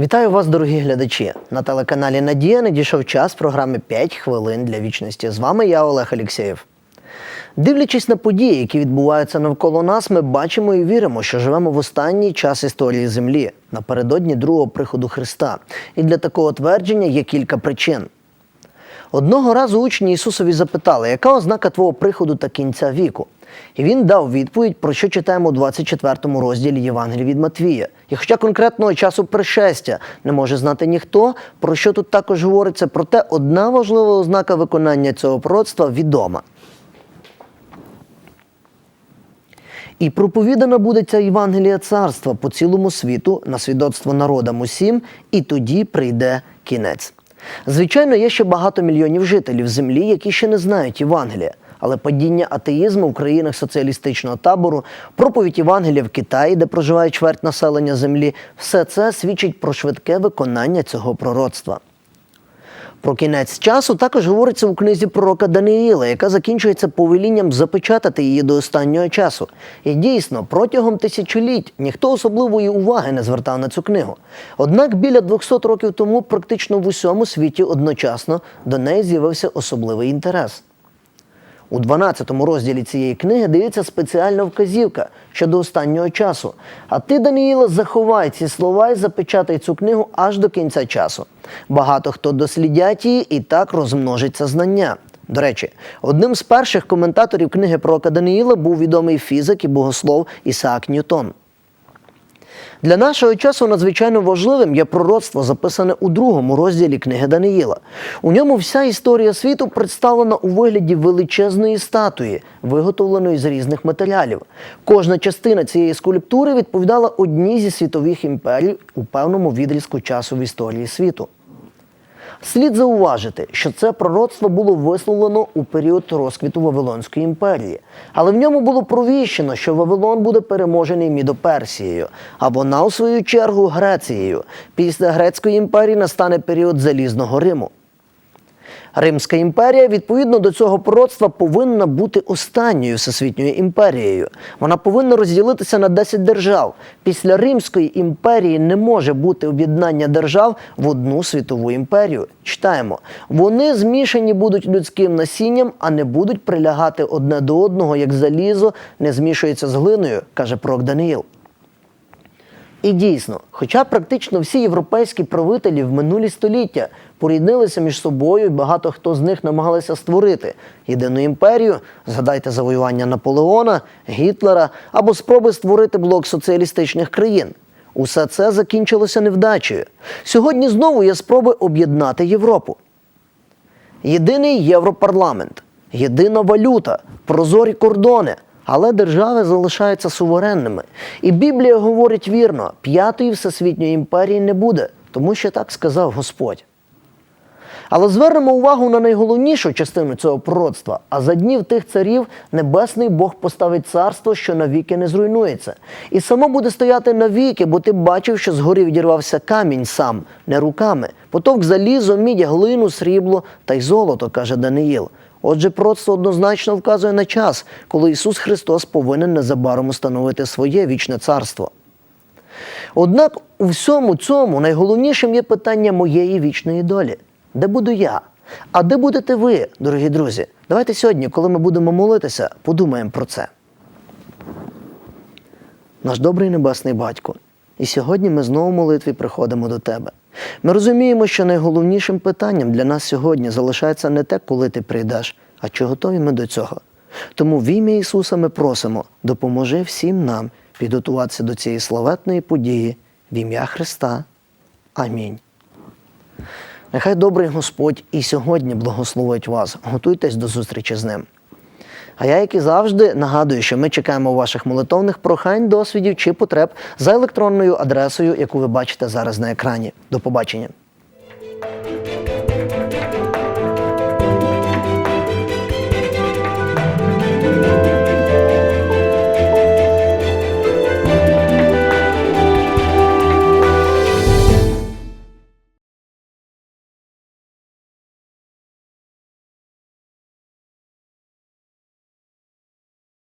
Вітаю вас, дорогі глядачі! На телеканалі Надія надійшов час програми «5 хвилин для вічності. З вами я, Олег Алєксєєв. Дивлячись на події, які відбуваються навколо нас, ми бачимо і віримо, що живемо в останній час історії Землі напередодні другого приходу Христа. І для такого твердження є кілька причин. Одного разу учні Ісусові запитали, яка ознака твого приходу та кінця віку? І він дав відповідь, про що читаємо у 24 розділі Євангелія від Матвія. І хоча конкретного часу пришестя не може знати ніхто, про що тут також говориться, проте одна важлива ознака виконання цього пророцтва відома. І проповідана буде ця Євангелія царства по цілому світу на свідоцтво народам усім, і тоді прийде кінець. Звичайно, є ще багато мільйонів жителів землі, які ще не знають Євангелія. Але падіння атеїзму в країнах соціалістичного табору, проповідь Євангелія в Китаї, де проживає чверть населення землі, все це свідчить про швидке виконання цього пророцтва. Про кінець часу також говориться у книзі пророка Даниїла, яка закінчується повелінням запечатати її до останнього часу. І дійсно, протягом тисячоліть ніхто особливої уваги не звертав на цю книгу. Однак біля 200 років тому практично в усьому світі одночасно до неї з'явився особливий інтерес. У 12 розділі цієї книги дається спеціальна вказівка щодо останнього часу. А ти, Даниїла, заховай ці слова і запечатай цю книгу аж до кінця часу. Багато хто дослідять її і так розмножиться знання. До речі, одним з перших коментаторів книги про Даниїла був відомий фізик і богослов Ісаак Ньютон. Для нашого часу надзвичайно важливим є пророцтво, записане у другому розділі книги Даниїла. У ньому вся історія світу представлена у вигляді величезної статуї, виготовленої з різних матеріалів. Кожна частина цієї скульптури відповідала одній зі світових імперій у певному відрізку часу в історії світу. Слід зауважити, що це пророцтво було висловлено у період розквіту Вавилонської імперії, але в ньому було провіщено, що Вавилон буде переможений Мідоперсією, а вона, у свою чергу, Грецією. Після Грецької імперії настане період Залізного Риму. Римська імперія відповідно до цього пророцтва повинна бути останньою всесвітньою імперією. Вона повинна розділитися на 10 держав. Після Римської імперії не може бути об'єднання держав в одну світову імперію. Читаємо, вони змішані будуть людським насінням, а не будуть прилягати одне до одного, як залізо не змішується з глиною, каже пророк Даниїл. І дійсно, хоча практично всі європейські правителі в минулі століття поріднилися між собою, і багато хто з них намагалися створити єдину імперію, згадайте завоювання Наполеона, Гітлера або спроби створити блок соціалістичних країн. Усе це закінчилося невдачею. Сьогодні знову є спроби об'єднати Європу. Єдиний європарламент, єдина валюта, прозорі кордони. Але держави залишаються суверенними. І Біблія говорить вірно: п'ятої всесвітньої імперії не буде, тому що так сказав Господь. Але звернемо увагу на найголовнішу частину цього пророцтва. А за днів тих царів небесний Бог поставить царство, що навіки не зруйнується. І само буде стояти навіки, бо ти бачив, що згорі відірвався камінь сам, не руками. Потовк залізо, мідь, глину, срібло та й золото, каже Даниїл. Отже, пророцтво однозначно вказує на час, коли Ісус Христос повинен незабаром установити своє вічне царство. Однак у всьому цьому найголовнішим є питання моєї вічної долі. Де буду я? А де будете ви, дорогі друзі? Давайте сьогодні, коли ми будемо молитися, подумаємо про це. Наш добрий небесний батько. І сьогодні ми знову в молитві приходимо до тебе. Ми розуміємо, що найголовнішим питанням для нас сьогодні залишається не те, коли ти прийдеш, а чи готові ми до цього. Тому в ім'я Ісуса ми просимо, допоможи всім нам підготуватися до цієї славетної події в ім'я Христа. Амінь. Нехай добрий Господь і сьогодні благословить вас. Готуйтесь до зустрічі з ним. А я, як і завжди, нагадую, що ми чекаємо ваших молитовних прохань, досвідів чи потреб за електронною адресою, яку ви бачите зараз на екрані. До побачення.